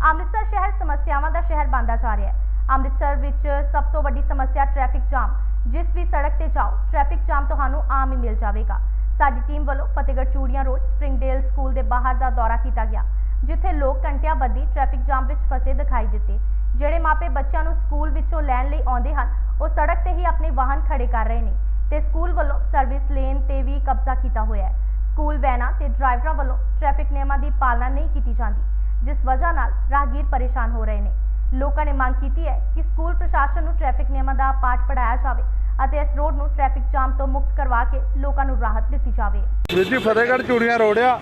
ਅੰਮ੍ਰਿਤਸਰ ਸ਼ਹਿਰ ਸਮੱਸਿਆਵਾਂ ਦਾ ਸ਼ਹਿਰ ਬਣਦਾ ਜਾ ਰਿਹਾ ਹੈ। ਅੰਮ੍ਰਿਤਸਰ ਵਿੱਚ ਸਭ ਤੋਂ ਵੱਡੀ ਸਮੱਸਿਆ ਟ੍ਰੈਫਿਕ ਜਾਮ ਜਿਸ ਵੀ ਸੜਕ ਤੇ ਜਾਓ ਟ੍ਰੈਫਿਕ ਜਾਮ ਤੁਹਾਨੂੰ ਆਮ ਹੀ ਮਿਲ ਜਾਵੇਗਾ। ਸਾਡੀ ਟੀਮ ਵੱਲੋਂ Fatehgarh Churian road, Springdale school ਦੇ ਬਾਹਰ ਦਾ ਦੌਰਾ ਕੀਤਾ ਗਿਆ, ਜਿੱਥੇ ਲੋਕ ਘੰਟਿਆਂ ਬੱਧੀ ਟ੍ਰੈਫਿਕ ਜਾਮ ਵਿੱਚ ਫਸੇ ਦਿਖਾਈ ਦਿੱਤੇ। ਜਿਹੜੇ ਮਾਪੇ ਬੱਚਿਆਂ ਨੂੰ ਸਕੂਲ ਵਿੱਚੋਂ ਲੈਣ ਲਈ ਆਉਂਦੇ ਹਨ, ਉਹ ਸੜਕ ਤੇ ਹੀ ਆਪਣੇ ਵਾਹਨ ਖੜੇ ਕਰ ਰਹੇ ਨੇ ਤੇ ਸਕੂਲ ਵੱਲੋਂ ਸਰਵਿਸ ਲੇਨ ਤੇ ਵੀ ਕਬਜ਼ਾ ਕੀਤਾ ਹੋਇਆ ਹੈ। ਸਕੂਲ ਵੈਨਾਂ ਤੇ ਡਰਾਈਵਰਾਂ ਵੱਲੋਂ ਟ੍ਰੈਫਿਕ ਨਿਯਮਾਂ ਦੀ ਪਾਲਣਾ ਨਹੀਂ ਕੀਤੀ ਜਾਂਦੀ। ਜਿਸ ਵਜ੍ਹਾ ਨਾਲ ਰਾਹਗੀਰ ਪਰੇਸ਼ਾਨ ਹੋ ਰਹੇ ਨੇ। ਲੋਕਾਂ ਨੇ ਮੰਗ ਕੀਤੀ ਹੈ ਕਿ ਸਕੂਲ ਪ੍ਰਸ਼ਾਸਨ ਨੂੰ ਟ੍ਰੈਫਿਕ ਨਿਯਮਾਂ ਦਾ ਪਾਠ ਪੜਾਇਆ ਜਾਵੇ ਅਤੇ ਇਸ ਰੋਡ ਨੂੰ ਟ੍ਰੈਫਿਕ ਜਾਮ ਤੋਂ ਮੁਕਤ ਕਰਵਾ ਕੇ ਲੋਕਾਂ ਨੂੰ ਰਾਹਤ ਦਿੱਤੀ ਜਾਵੇ। ਵੀਰ ਜੀ, ਫਤਿਹਗੜ੍ਹ ਚੂੜੀਆਂ ਰੋਡ ਆ।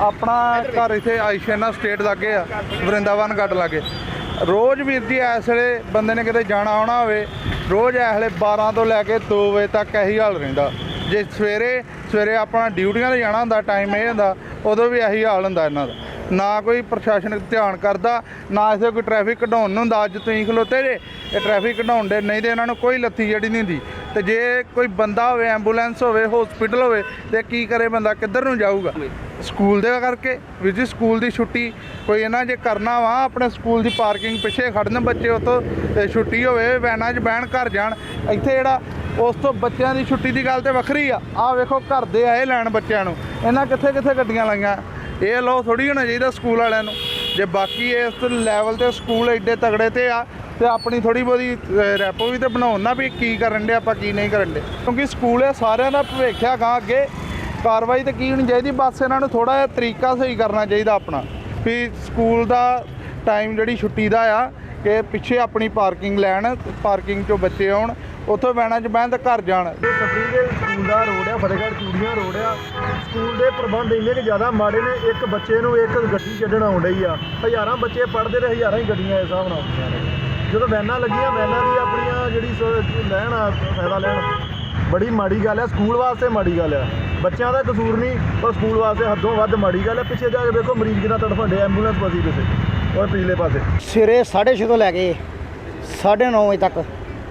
ਆਪਣਾ ਘਰ ਇੱਥੇ ਆਇਸ਼ਨਾ ਸਟੇਟ ਲਾਗੇ ਆ, ਵਰਿੰਦਾਵਨ ਗੱਡ ਲਾਗੇ। ਰੋਜ਼ ਵੀਰ ਜੀ, ਇਸ ਵੇਲੇ ਬੰਦੇ ਨੇ ਕਿਤੇ ਜਾਣਾ ਆਉਣਾ ਹੋਵੇ, ਰੋਜ਼ ਇਸ ਵੇਲੇ 12 ਤੋਂ ਲੈ ਕੇ 2 ਵਜੇ ਤੱਕ ਇਹੀ ਹਾਲ ਰਹਿੰਦਾ। ਜੇ ਸਵੇਰੇ ਸਵੇਰੇ ਆਪਣਾ ਡਿਊਟੀਆਂ ਤੇ ਜਾਣਾ ਹੁੰਦਾ ਟਾਈਮ ਇਹ ਹੁੰਦਾ, ਉਦੋਂ ਵੀ ਇਹੀ ਹਾਲ ਹੁੰਦਾ ਇਹਨਾਂ ਦਾ। ਨਾ ਕੋਈ ਪ੍ਰਸ਼ਾਸਨ ਧਿਆਨ ਕਰਦਾ, ਨਾ ਇਸੇ ਕੋਈ ਟ੍ਰੈਫਿਕ ਕਢਾਉਣ ਨੂੰ ਹੁੰਦਾ। ਅੱਜ ਤੁਸੀਂ ਖਲੋਤੇ ਜੇ, ਇਹ ਟ੍ਰੈਫਿਕ ਕਢਾਉਣ ਦੇ ਨਹੀਂ ਤੇ ਇਹਨਾਂ ਨੂੰ ਕੋਈ ਲੱਤੀ ਜਿਹੜੀ ਨਹੀਂ ਹੁੰਦੀ। ਤੇ ਜੇ ਕੋਈ ਬੰਦਾ ਹੋਵੇ ਐਂਬੂਲੈਂਸ ਹੋਵੇ ਹਸਪੀਟਲ ਹੋਵੇ, ਤੇ ਕੀ ਕਰੇ ਬੰਦਾ, ਕਿੱਧਰ ਨੂੰ ਜਾਊਗਾ? ਸਕੂਲ ਦੇ ਕਰਕੇ ਵੀਰ ਜੀ ਸਕੂਲ ਦੀ ਛੁੱਟੀ, ਕੋਈ ਇਹਨਾਂ ਜੇ ਕਰਨਾ ਵਾ, ਆਪਣੇ ਸਕੂਲ ਦੀ ਪਾਰਕਿੰਗ ਪਿੱਛੇ ਖੜਨ ਬੱਚੇ ਉਤੋਂ ਤੇ ਛੁੱਟੀ ਹੋਵੇ, ਵੈਨਾਂ 'ਚ ਬਹਿਣ ਘਰ ਜਾਣ, ਇੱਥੇ ਜਿਹੜਾ ਉਸ ਤੋਂ ਬੱਚਿਆਂ ਦੀ ਛੁੱਟੀ ਦੀ ਗੱਲ ਤੇ ਵੱਖਰੀ ਆ। ਆਹ ਵੇਖੋ, ਘਰ ਦੇ ਆਏ ਲੈਣ ਬੱਚਿਆਂ ਨੂੰ। ਇਹਨਾਂ ਕਿੱਥੇ ਕਿੱਥੇ ਗੱਡੀਆਂ ਲਾਈਆਂ? ਇਹ ਲੋ ਥੋੜੀ ਹੋਣਾ ਚਾਹੀਦਾ ਸਕੂਲ ਵਾਲਿਆਂ ਨੂੰ। ਜੇ ਬਾਕੀ ਇਸ ਲੈਵਲ ਤੇ ਸਕੂਲ ਐਡੇ ਤਗੜੇ ਤੇ ਆ, ਤੇ ਆਪਣੀ ਥੋੜੀ ਬਹੁਤੀ ਰੈਪੋ ਵੀ ਤੇ ਬਣਾਉਣ ਨਾ ਵੀ ਕੀ ਕਰਨ ਦੇ ਆਪਾਂ ਕੀ ਨਹੀਂ ਕਰਨ ਦੇ ਕਿਉਂਕਿ ਸਕੂਲ ਹੈ ਸਾਰਿਆਂ ਦਾ ਭਵਿੱਖ ਆ ਅੱਗੇ। ਕਾਰਵਾਈ ਤੇ ਕੀ ਹੋਣੀ ਚਾਹੀਦੀ, ਬਸ ਇਹਨਾਂ ਨੂੰ ਥੋੜਾ ਜਿਹਾ ਤਰੀਕਾ ਸਹੀ ਕਰਨਾ ਚਾਹੀਦਾ ਆਪਣਾ। ਵੀ ਸਕੂਲ ਦਾ ਟਾਈਮ ਜਿਹੜੀ ਛੁੱਟੀ ਦਾ ਆ, ਕਿ ਪਿੱਛੇ ਆਪਣੀ ਪਾਰਕਿੰਗ ਲੈਣ ਪਾਰਕਿੰਗ 'ਚੋਂ ਬੱਚੇ ਆਉਣ, ਉੱਥੋਂ ਵੈਨਾਂ 'ਚ ਬਹਿਣ ਤੇ ਘਰ ਜਾਣ। ਇਹ ਸਕੂਲ ਦਾ ਰੋਡ ਆ, ਫਤਿਹਗੜ੍ਹ ਚੂੜੀਆਂ ਰੋਡ ਆ। ਸਕੂਲ ਦੇ ਪ੍ਰਬੰਧ ਇੰਨੇ ਕਿ ਜ਼ਿਆਦਾ ਮਾੜੇ ਨੇ, ਇੱਕ ਬੱਚੇ ਨੂੰ ਇੱਕ ਗੱਡੀ ਛੱਡਣ ਆਉਣ ਡਈ ਆ। ਹਜ਼ਾਰਾਂ ਬੱਚੇ ਪੜ੍ਹਦੇ ਤੇ ਹਜ਼ਾਰਾਂ ਹੀ ਗੱਡੀਆਂ ਇਸ ਹਿਸਾਬ ਨਾਲ ਆਉਂਦੀਆਂ ਨੇ। ਜਦੋਂ ਵੈਨਾਂ ਲੱਗੀਆਂ, ਵੈਨਾਂ ਦੀ ਆਪਣੀਆਂ ਜਿਹੜੀ ਸ- ਲੈਣ ਆ, ਫਾਇਦਾ ਲੈਣ, ਬੜੀ ਮਾੜੀ ਗੱਲ ਆ। ਸਕੂਲ ਵਾਸਤੇ ਮਾੜੀ ਗੱਲ ਆ। ਬੱਚਿਆਂ ਦਾ ਕਸੂਰ ਨਹੀਂ, ਪਰ ਸਕੂਲ ਵਾਸਤੇ ਹੱਦੋਂ ਵੱਧ ਮਾੜੀ ਗੱਲ ਆ। ਪਿੱਛੇ ਜਾ ਕੇ ਵੇਖੋ, ਮਰੀਜ਼ ਕਿੰਨਾ ਤੜਫਣ ਡਿਆ ਐਂਬੂਲੈਂਸ ਫਸੀ ਕਿਸੇ ਔਰ ਪਿਛਲੇ ਪਾਸੇ। ਸਵੇਰੇ 6:30 ਤੋਂ ਲੈ ਕੇ 9:30 ਵਜੇ ਤੱਕ,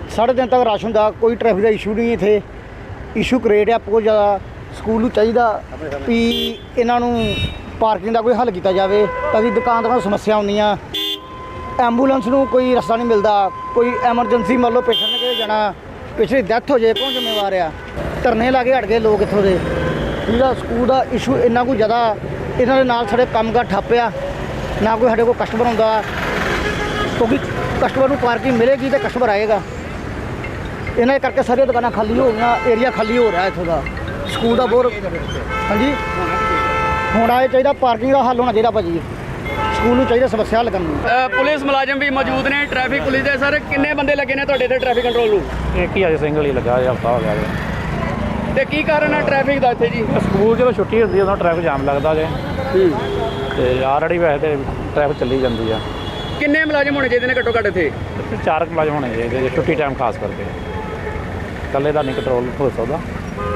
ਸਾਢੇ ਤਿੰਨ ਤੱਕ ਰਸ਼ ਹੁੰਦਾ, ਕੋਈ ਟ੍ਰੈਫਿਕ ਦਾ ਇਸ਼ੂ ਨਹੀਂ ਇੱਥੇ। ਇਸ਼ੂ ਕ੍ਰੀਏਟ ਆ ਬਹੁਤ ਜ਼ਿਆਦਾ ਸਕੂਲ ਨੂੰ ਚਾਹੀਦਾ ਵੀ ਇਹਨਾਂ ਨੂੰ ਪਾਰਕਿੰਗ ਦਾ ਕੋਈ ਹੱਲ ਕੀਤਾ ਜਾਵੇ, ਤਾਂ ਕਿ ਦੁਕਾਨਦਾਰਾਂ ਨੂੰ ਸਮੱਸਿਆ ਆਉਂਦੀਆਂ। ਐਂਬੂਲੈਂਸ ਨੂੰ ਕੋਈ ਰਸਤਾ ਨਹੀਂ ਮਿਲਦਾ, ਕੋਈ ਐਮਰਜੈਂਸੀ ਮੰਨ ਲਓ ਪੇਸ਼ੈਂਟ ਨੇ ਕਿਤੇ ਜਾਣਾ, ਪਿਛਲੀ ਡੈਥ ਹੋ ਜਾਏ, ਕੌਣ ਜ਼ਿੰਮੇਵਾਰ ਆ? ਧਰਨੇ ਲਾ ਕੇ ਹਟ ਗਏ ਲੋਕ ਇੱਥੋਂ ਦੇ। ਜਿਹੜਾ ਸਕੂਲ ਦਾ ਇਸ਼ੂ ਇੰਨਾ ਕੋਈ ਜ਼ਿਆਦਾ, ਇਹਨਾਂ ਦੇ ਨਾਲ ਸਾਡੇ ਕੰਮ ਕੰਮਕਾਰ ਠੱਪਿਆ ਨਾ ਕੋਈ ਸਾਡੇ ਕੋਲ ਕਸਟਮਰ ਆਉਂਦਾ ਕਿਉਂਕਿ ਕਸਟਮਰ ਨੂੰ ਪਾਰਕਿੰਗ ਮਿਲੇਗੀ ਤੇ ਕਸਟਮਰ ਆਏਗਾ। ਇਹਨਾਂ ਦੇ ਕਰਕੇ ਸਾਰੀਆਂ ਦੁਕਾਨਾਂ ਖਾਲੀ ਹੋ ਗਈਆਂ ਏਰੀਆ ਖਾਲੀ ਹੋ ਰਿਹਾ ਇੱਥੋਂ ਦਾ। ਸਕੂਲ ਦਾ ਬਹੁਤ ਹਾਂਜੀ? ਹੋਣਾ ਇਹ ਚਾਹੀਦਾ ਪਾਰਕਿੰਗ ਦਾ ਹੱਲ ਹੋਣਾ ਚਾਹੀਦਾ ਭਾਜੀ। ਸਕੂਲ ਨੂੰ ਚਾਹੀਦਾ ਸਮੱਸਿਆ ਹੱਲ ਕਰਨੀ ਅ, ਪੁਲਿਸ ਮੁਲਾਜ਼ਮ ਵੀ ਮੌਜੂਦ ਨੇ ਟ੍ਰੈਫਿਕ ਪੁਲਿਸ ਦੇ। ਸਰ ਕਿੰਨੇ ਬੰਦੇ ਲੱਗੇ ਨੇ ਤੁਹਾਡੇ ਤੇ ਟ੍ਰੈਫਿਕ ਕੰਟਰੋਲ ਨੂੰ? ਇੱਕ ਹੀ ਅਜੇ ਸਿੰਗਲ ਹੀ ਲੱਗਾ ਜਾਂ ਹਫਤਾ ਹੋ ਗਿਆ ਤੇ ਕੀ ਕਾਰਨ ਹੈ ਟ੍ਰੈਫਿਕ ਦਾ ਇੱਥੇ ਜੀ? ਸਕੂਲ ਜਦੋਂ ਛੁੱਟੀ ਹੁੰਦੀ ਹੈ ਉਦੋਂ ਟ੍ਰੈਫਿਕ ਜਾਮ ਲੱਗਦਾ ਜੇ। ਤੇ ਆਲਰੇਡੀ ਵੈਸੇ ਤੇ ਟ੍ਰੈਫਿਕ ਚੱਲੀ ਜਾਂਦੀ ਆ। ਕਿੰਨੇ ਮੁਲਾਜ਼ਮ ਹੋਣੇ ਚਾਹੀਦੇ ਨੇ ਘੱਟੋ ਘੱਟ ਇੱਥੇ? ਚਾਰ ਮੁਲਾਜ਼ਮ ਹੋਣੇ ਚਾਹੀਦੇ ਜੇ ਛੁੱਟੀ ਟਾਈਮ ਖਾਸ ਕਰਕੇ। ਇਕੱਲੇ ਦਾ ਨਹੀਂ ਕੰਟਰੋਲ ਹੋ ਸਕਦਾ।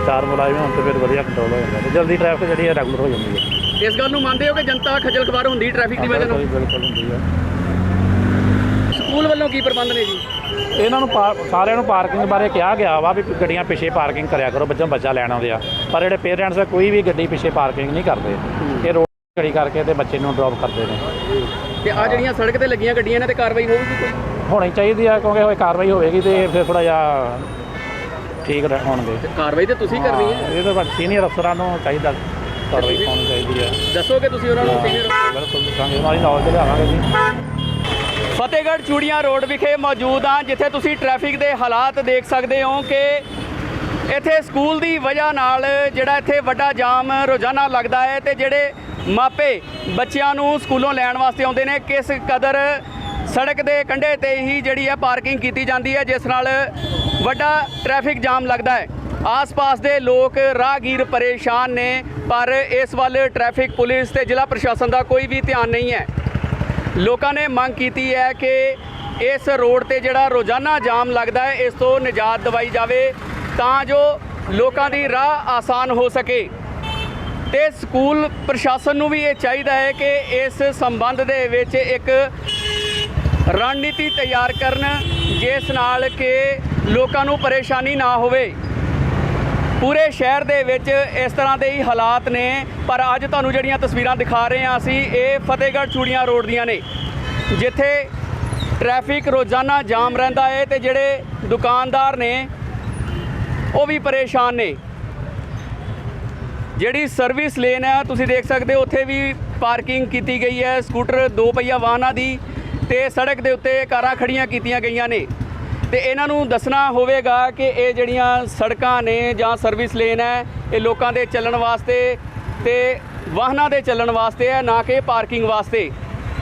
ਚਾਰ ਮੁਲਾਜ਼ਮ ਹੋਣ ਤੇ ਫਿਰ ਵਧੀਆ ਕੰਟਰੋਲ ਹੋ ਜਾਂਦਾ। ਤੇ ਜਲਦੀ ਟ੍ਰੈਫਿਕ ਜਿਹੜੀ ਹੈ ਰੈਗੂਲਰ ਹੋ ਜਾਂਦੀ ਹੈ। ਇਸ ਗੱਲ ਨੂੰ ਮੰਨਦੇ ਹੋ ਕਿ ਜਨਤਾ ਖੱਜਲ ਖਵਾਰ ਹੁੰਦੀ ਟ੍ਰੈਫਿਕ ਦੀ ਵਜ੍ਹਾ ਬਿਲਕੁਲ ਨਾਲ? ਬਿਲਕੁਲ ਹੁੰਦੀ ਹੈ। ਸਕੂਲ ਵੱਲੋਂ ਕੀ ਪ੍ਰਬੰਧ ਨੇ ਜੀ? ਇਹਨਾਂ ਨੂੰ ਪਾ- ਸਾਰਿਆਂ ਨੂੰ ਪਾਰਕਿੰਗ ਬਾਰੇ ਕਿਹਾ ਗਿਆ ਵਾ ਵੀ ਗੱਡੀਆਂ ਪਿੱਛੇ ਪਾਰਕਿੰਗ ਕਰਿਆ ਕਰੋ ਬੱਚਾ ਬੱਚਾ ਲੈਣ ਆਉਂਦੇ ਆ। ਪਰ ਜਿਹੜੇ ਪੇਰੈਂਟਸ ਆ ਕੋਈ ਵੀ ਗੱਡੀ ਪਿੱਛੇ ਪਾਰਕਿੰਗ ਨਹੀਂ ਕਰਦੇ। ਇਹ ਰੋਡ ਖੜੀ ਕਰਕੇ ਤੇ ਬੱਚੇ ਨੂੰ ਡ੍ਰੌਪ ਕਰਦੇ ਨੇ। ਤੇ ਆ ਜਿਹੜੀਆਂ ਸੜਕ ਤੇ ਲੱਗੀਆਂ ਗੱਡੀਆਂ ਇਹਨਾਂ ਤੇ ਕਾਰਵਾਈ ਹੋਊਗੀ ਕੋਈ? ਹੋਣੀ ਚਾਹੀਦੀ ਆ ਕਿਉਂਕਿ ਹੋਏ ਕਾਰਵਾਈ ਹੋਵੇਗੀ ਤੇ ਫਿਰ ਥੋੜਾ ਜਿਹਾ ਠੀਕ ਰਹਿ- ਹੋਣਗੇ। ਤੇ ਕਾਰਵਾਈ ਤੇ ਤੁਸੀਂ ਕਰਨੀ ਹੈ? ਇਹ ਤਾਂ ਸੀਨੀਅਰ ਅਫਸਰਾਂ ਨੂੰ ਚਾਹੀਦਾ ਕਾਰਵਾਈ ਹੋਣੀ ਚਾਹੀਦੀ ਹੈ। ਦੱਸੋਗੇ ਤੁਸੀਂ ਉਹਨਾਂ ਨੂੰ officer? ਬਿਲਕੁਲ ਦੱਸਾਂਗੇ ਉਹਨਾਂ ਦੀ ਨੌਲੇਜ ਲਿਆਵਾਂਗੇ ਜੀ। ਫਤਿਹਗੜ੍ਹ ਚੂੜੀਆਂ ਰੋਡ ਵਿਖੇ ਮੌਜੂਦ ਹਾਂ ਜਿੱਥੇ ਤੁਸੀਂ ਟ੍ਰੈਫਿਕ ਦੇ ਹਾਲਾਤ ਦੇਖ ਸਕਦੇ ਹੋ ਕਿ ਇੱਥੇ ਸਕੂਲ ਦੀ ਵਜ੍ਹਾ ਨਾਲ ਜਿਹੜਾ ਇੱਥੇ ਵੱਡਾ ਜਾਮ ਰੋਜ਼ਾਨਾ ਲੱਗਦਾ ਹੈ ਤੇ ਜਿਹੜੇ ਮਾਪੇ ਬੱਚਿਆਂ ਨੂੰ ਸਕੂਲੋਂ ਲੈਣ ਵਾਸਤੇ ਆਉਂਦੇ ਨੇ ਕਿਸ ਕਦਰ ਸੜਕ ਦੇ ਕੰਢੇ ਤੇ ਹੀ ਜਿਹੜੀ ਹੈ ਪਾਰਕਿੰਗ ਕੀਤੀ ਜਾਂਦੀ ਹੈ ਜਿਸ ਨਾਲ ਵੱਡਾ ਟ੍ਰੈਫਿਕ ਜਾਮ ਲੱਗਦਾ ਹੈ। ਆਸ-ਪਾਸ ਦੇ ਲੋਕ ਰਾਹਗੀਰ ਪਰੇਸ਼ਾਨ ਨੇ, ਪਰ ਇਸ ਵੱਲ ਟ੍ਰੈਫਿਕ ਪੁਲਿਸ ਤੇ ਜ਼ਿਲ੍ਹਾ ਪ੍ਰਸ਼ਾਸਨ ਦਾ ਕੋਈ ਵੀ ਧਿਆਨ ਨਹੀਂ ਹੈ। ਲੋਕਾਂ ਨੇ ਮੰਗ ਕੀਤੀ ਹੈ ਕਿ ਇਸ ਰੋਡ ਤੇ ਜਿਹੜਾ ਰੋਜ਼ਾਨਾ ਜਾਮ ਲੱਗਦਾ ਹੈ, ਇਸ ਤੋਂ ਨਿਜਾਤ ਦਿਵਾਈ ਜਾਵੇ ਤਾਂ ਜੋ ਲੋਕਾਂ ਦੀ ਰਾਹ ਆਸਾਨ ਹੋ ਸਕੇ। ਤੇ ਸਕੂਲ ਪ੍ਰਸ਼ਾਸਨ ਨੂੰ ਵੀ ਇਹ ਚਾਹੀਦਾ ਹੈ ਕਿ ਇਸ ਸੰਬੰਧ ਦੇ ਵਿੱਚ ਇੱਕ ਰਣਨੀਤੀ ਤਿਆਰ ਕਰਨ, ਜਿਸ ਨਾਲ ਕਿ ਲੋਕਾਂ ਨੂੰ ਪਰੇਸ਼ਾਨੀ ਨਾ ਹੋਵੇ। ਪੂਰੇ ਸ਼ਹਿਰ ਦੇ ਵਿੱਚ ਇਸ ਤਰ੍ਹਾਂ ਦੇ ਹੀ ਹਾਲਾਤ ਨੇ, ਪਰ ਅੱਜ ਤੁਹਾਨੂੰ ਜਿਹੜੀਆਂ ਤਸਵੀਰਾਂ ਦਿਖਾ ਰਹੇ ਹਾਂ ਅਸੀਂ, ਇਹ ਫਤਿਹਗੜ੍ਹ ਚੂੜੀਆਂ ਰੋਡ ਦੀਆਂ ਨੇ। ਜਿੱਥੇ ਟ੍ਰੈਫਿਕ ਰੋਜ਼ਾਨਾ ਜਾਮ ਰਹਿੰਦਾ ਹੈ ਤੇ ਜਿਹੜੇ ਦੁਕਾਨਦਾਰ ਨੇ, ਉਹ ਵੀ ਪਰੇਸ਼ਾਨ ਨੇ। ਜਿਹੜੀ ਸਰਵਿਸ ਲੇਨ ਹੈ ਤੁਸੀਂ ਦੇਖ ਸਕਦੇ ਹੋ, ਉੱਥੇ ਵੀ ਪਾਰਕਿੰਗ ਕੀਤੀ ਗਈ ਹੈ। ਸਕੂਟਰ, ਦੋ ਪਹੀਆ ਵਾਹਨਾਂ ਦੀ ਤੇ ਸੜਕ ਦੇ ਉੱਤੇ ਕਾਰਾਂ ਖੜੀਆਂ ਕੀਤੀਆਂ ਗਈਆਂ ਨੇ। ਤੇ ਇਹਨਾਂ ਨੂੰ ਦੱਸਣਾ ਹੋਵੇਗਾ ਕਿ ਇਹ ਜਿਹੜੀਆਂ ਸੜਕਾਂ ਨੇ ਜਾਂ ਸਰਵਿਸ ਲੇਨ ਹੈ, ਇਹ ਲੋਕਾਂ ਦੇ ਚੱਲਣ ਵਾਸਤੇ ਤੇ ਵਾਹਨਾਂ ਦੇ ਚੱਲਣ ਵਾਸਤੇ ਹੈ, ਨਾ ਕਿ ਪਾਰਕਿੰਗ ਵਾਸਤੇ।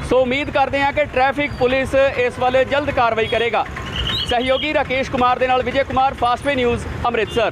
ਸੋ ਉਮੀਦ ਕਰਦੇ ਹਾਂ ਕਿ ਟ੍ਰੈਫਿਕ ਪੁਲਿਸ ਇਸ ਵੱਲ ਜਲਦ ਕਾਰਵਾਈ ਕਰੇਗਾ। ਸਹਿਯੋਗੀ ਰਾਕੇਸ਼ ਕੁਮਾਰ ਦੇ ਨਾਲ ਵਿਜੇ ਕੁਮਾਰ, ਫਾਸਟਵੇ ਨਿਊਜ਼, ਅੰਮ੍ਰਿਤਸਰ।